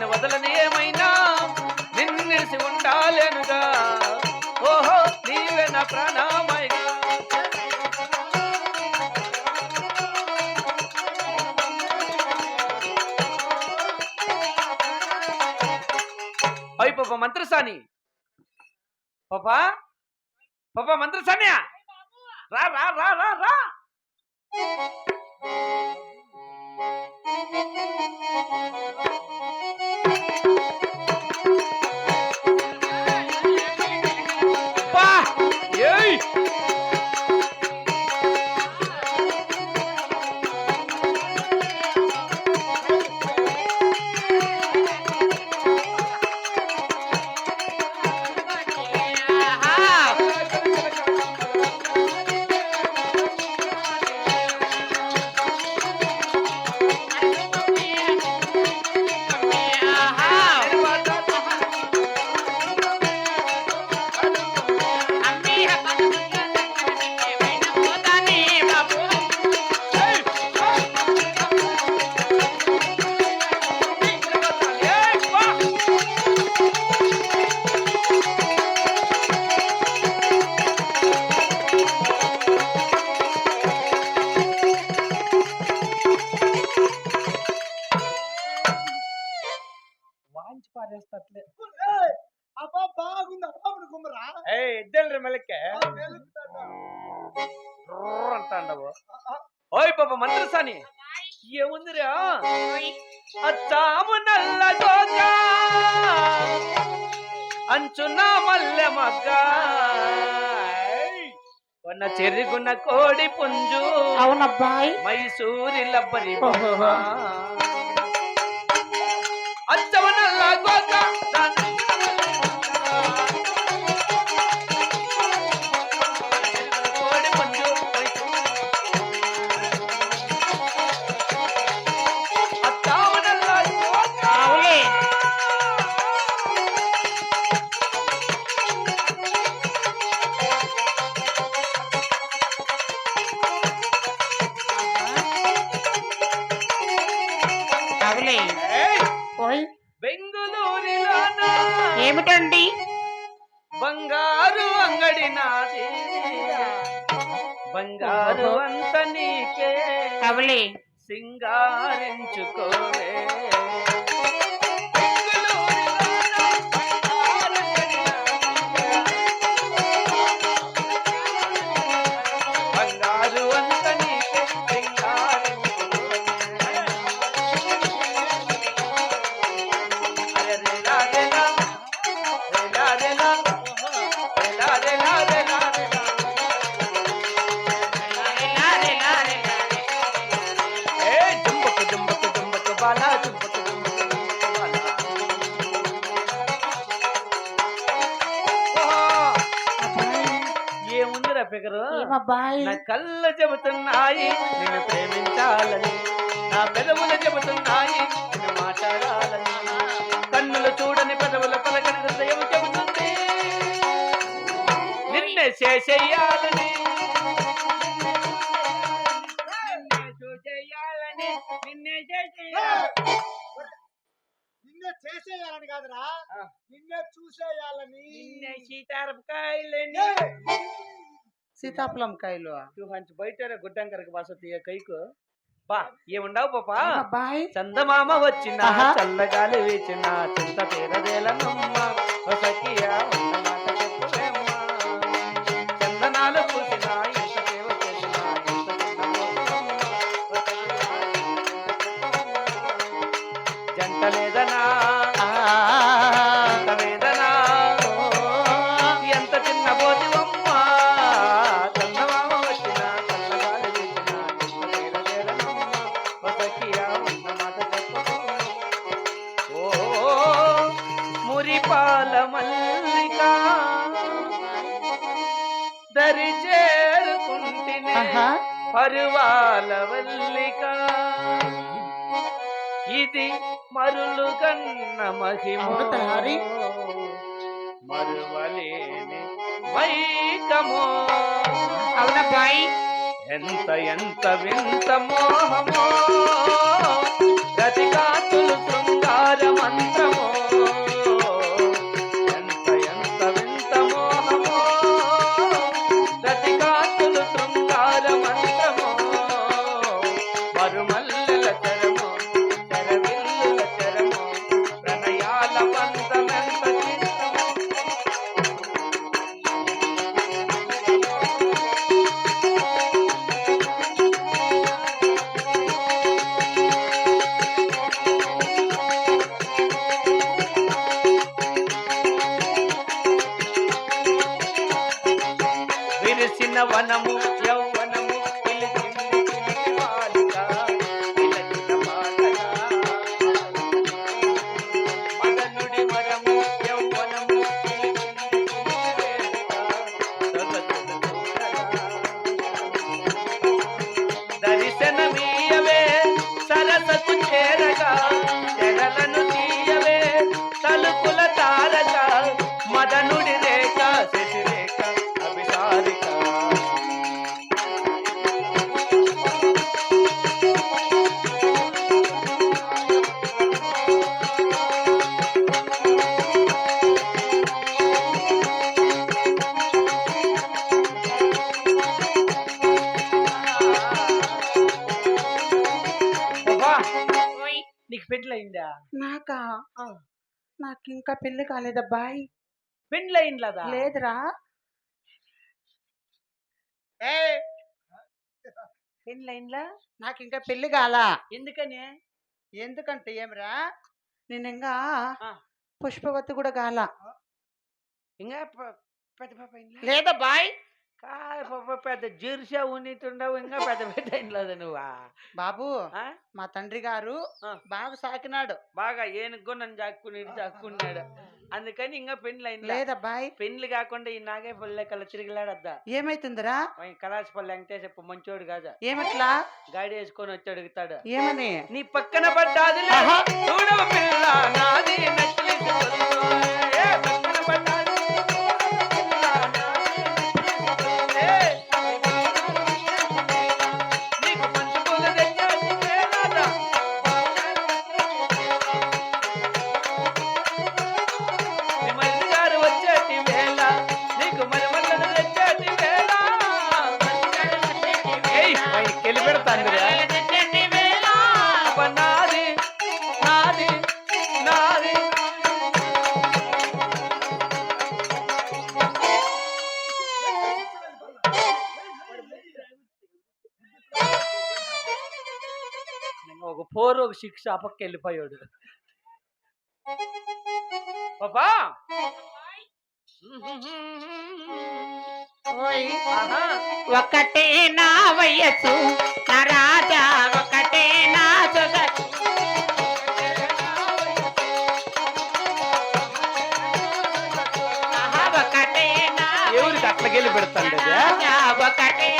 నేను వదలని ఏమైనా? నిన్నెసి ఉండాలెనుగా. ఓహో నీవే నా ప్రాణమైగా అయ్యి పాప మంత్రసాని. పాపా పాపా మంత్రసానియా? రా రా రా రా రా. పా వాంచి పారేస్తట్లే. అబ్బా బాగుంది. అబ్బా గుమ్మరా? ఏయ్ ఇద్దరు మెలక్కే? అంటాండవు ఓయ్ పాప మంత్రసాని. ఏముందిరా? అచ్చాము నల్ల గోగ అంచున మల్లె మగ్గ. కొన్న చెరుగున్న కోడి పుంజు. అవునబ్బాయి. మైసూరి లబ్బరి బంగారు. అంత నీకే అవులే సింగారించుకోవే నా కళ్ళు చెబుతున్నాయి నిన్ను ప్రేమించాలని. నా పెదవులు చెబుతున్నాయి నిన్ను మాట్లాడాలని. కన్నులు చూడని పెదవుల పలకని హృదయం చెబుతుంది. నిన్నే చేసేయాలని. నిన్నే చేసేయాలని నిన్నే చేసేయాలని. నిన్నే చేసేయాలని కాదురా. నిన్నే చూసేయాలని. నిన్నే సీతారపకాయలని ఏయ్! సీతాఫలం కాయలు తూ హంచి బయట గుడ్డంకరకు బాస తీయ కైకు బా ఏముండవు పాపా చందమామ వచ్చిన. చల్లగాలి వీచిన చింత తీరదేలనమ్మ సఖియా మురిపాల మల్లిక. దరి చేరుకుంటినే. పరువాల వల్లిక. ఇది మరులు కన్న మహిమ. మరువలేని మైకమో అవునబ్బాయి ఎంత ఎంత వింత మోహమో. గతి కాతులు శృంగారమంత పెండ్లయిందా నాకా? ఆ. నాకు ఇంకా పెళ్ళి కాలేదబ్బాయ్ పెండ్లయిందా లేదురా. ఏ? పెండ్లయిందా నాకు ఇంకా పెళ్ళి కాలా. ఎందుకని? ఎందుకంటే ఏమిరా? నేను ఇంకా. పుష్పవతి కూడా కాల. ఇంకా పెద్ద? లేదా బాయ్ పెద్ద జీర్షా ఉన్నితుండవు ఇంకా పెద్ద పెద్ద అయిందా నువ్వా? బాబు ఆ? మా తండ్రి గారు. బాగా సాకినాడు. బాగా ఏనుగు నన్ను జాక్కుని జాక్కున్నాడు అందుకని ఇంకా పెండ్లు అయిందా లేదబ్బాయ్. పెండ్లు కాకుండా ఈ నాగే పల్లె కల్లా తిరిగిలాడద్దా? ఏమైతుందిరా? కళాశపల్లి వెంకటేశప్ప మంచోడు కాదా? ఏమట్లా? గాడి వేసుకొని వచ్చి అడుగుతాడు ఏమని? నీ పక్కన పడ్డాది. చూడవ పిల్ల నాది ఒక ఫోర్ ఒక సిక్స్ ఆ పక్క వెళ్ళిపోయాడు. పాపా. ఒకటే నా వయస్సు నా రాజా ఒకటే నా నా ఎవరికి అట్లకెళ్ళి ఒకటే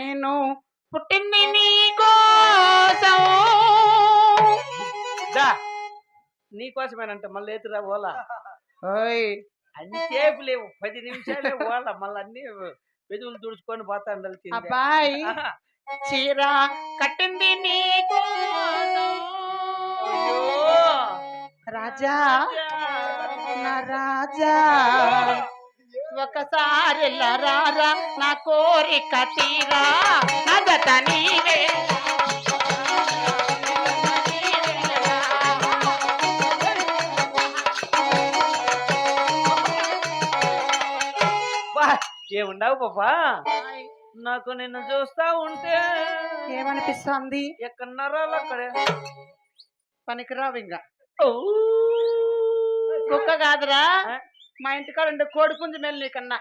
నేను పుట్టింది నీ కోసం దా. నీకోసమేనంట మళ్ళీ ఎదురా ఓలా. ఓయ్. అంతసేపు లేవు. పది నిమిషాలే ఓలా. మళ్ళీ అన్ని పెదవులు తుడుచుకొని పోతా ఉండాల్సిందే అబ్బాయి. చీర కట్టింది నీ. రాజా. నా రాజా. ఒకసారి రారా? నా కోరిక తీరా? నా జత నీవే. ఏముండవు పాపా నాకు నిన్ను చూస్తా ఉంటే ఏమనిపిస్తుంది? ఎక్కడ నరాలు అక్కడే? పనికిరావు ఇంకా. కుక్క కాదురా? మా ఇంటికాడ ఉండే కోడి పుంజు మేలు నీకన్నా?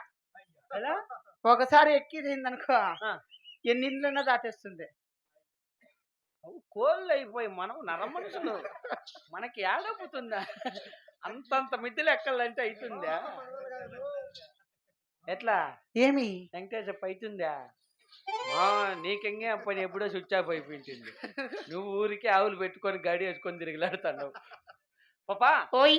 ఒకసారి ఎక్కిదిందనుకో ఆ. ఎన్ని ఇండ్లన్నా దాటేస్తుంది. కోళ్ళు అయిపోయి మనం నర మనుషులు. మనకి ఏడపుతుందా అంతంత మిద్దెలు ఎక్కాలంటే అవుతుందా ఎట్లా? ఏమి? వెంకటేశ్వర అవుతుందా ఆ, నీకెంగే పని ఎప్పుడో స్విచ్ ఆఫ్ అయిపోయింటుంది. నువ్వు ఊరికి ఆవులు పెట్టుకొని గాడి వేసుకొని తిరిగిలాడుతున్నావు పాపా ఓయ్.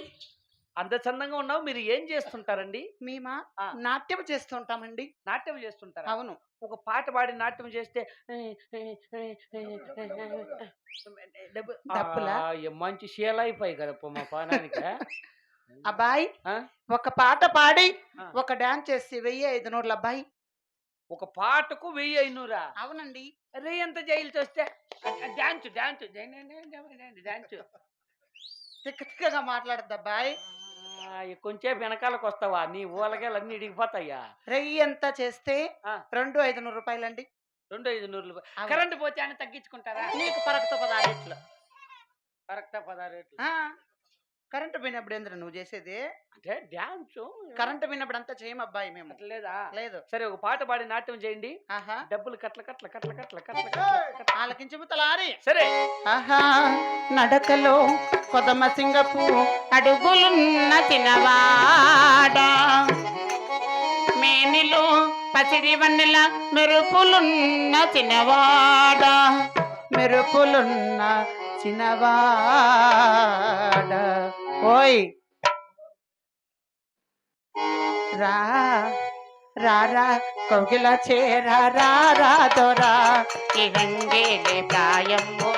అంత చందంగా ఉన్నావు మీరు ఏం చేస్తుంటారండి మేమా. నాట్యం చేస్తుంటామండి నాట్యం చేస్తుంటారా అవును ఒక పాట పాడి నాట్యం చేస్తే మంచి షేల్ అయిపోయి కదా మా పానానికి అబ్బాయి? ఒక పాట పాడి. ఒక డాన్స్ చేసి వెయ్యి ఐదు నూరులు అబ్బాయి ఒక పాటకు వెయ్యి ఐనూరా అవునండి రే ఎంత జైలు చూస్తే డాన్స్ డాన్స్ డాన్స్ తిక్క తిక్కగా మాట్లాడద్దు అబ్బాయి కొంచెం వెనకాలకు వస్తావా నీ ఊలగాలు అన్ని ఇడిగిపోతాయా? రెయ్యి ఎంత చేస్తే. రెండు ఐదు నూరు రూపాయలండి. రెండు ఐదు అవును. కరెంట్ పోతే అని తగ్గించుకుంటారా? నీకు పరకతో పదారేట్లు కరెక్టా పదహారు రేట్లు కరెంటు పోయినప్పుడు ఏంద్ర నువ్వు చేసేది? అంటే డాన్స్ కరెంటు పోయినప్పుడు అంతా చేయం అబ్బాయి మేము? లేదా? లేదు. సరే ఒక పాట పాడి నాట్యం చేయండి. ఆహా. డబ్బులు కట్ల కట్ల కట్ల కట్ల కట్ల కట్ల కట్ల. ఆలకించు తలారి సరే. ఆహా నడకలో కొదమ సింగపు అడుగులున్న తినవాడా మేనిలో పసిడి వన్నెల మెరుపులున్న చిన్నవాడ. మెరుపులున్న చిన్నవాడ. ఓయ్. రా రారా కోకిల చేరా రారా దొరా. ఈ రంగేలే ప్రాయము